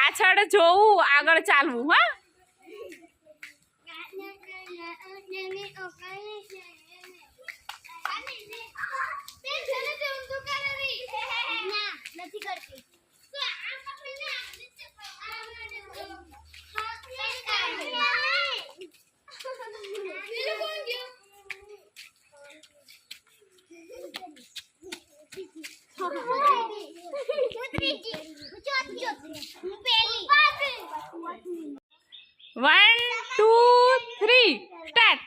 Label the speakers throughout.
Speaker 1: પાછળ જોવું આગળ ચાલવું હા.
Speaker 2: કરતી
Speaker 1: વન ટુ થ્રી સ્ટાર્ટ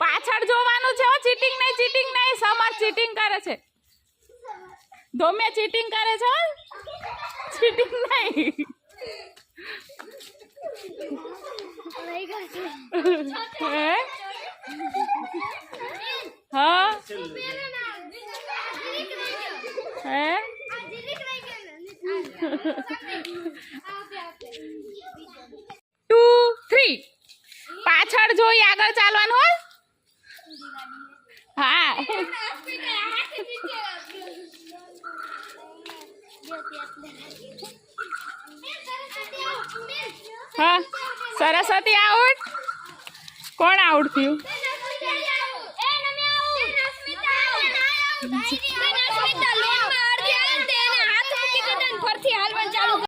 Speaker 1: પાછળ જોવાનું છે ચીટિંગ નહીં ચીટિંગ નહીં, સમર ચીટિંગ કરે છે. ધોમે ચીટિંગ કરે છે. ચીટિંગ નહીં. હે? હા હે ટુ થ્રી પાછળ જોઈ આગળ ચાલવાનું હોય હા. હા સરસ્વતી આઉટ? કોણ આઉટ થયું?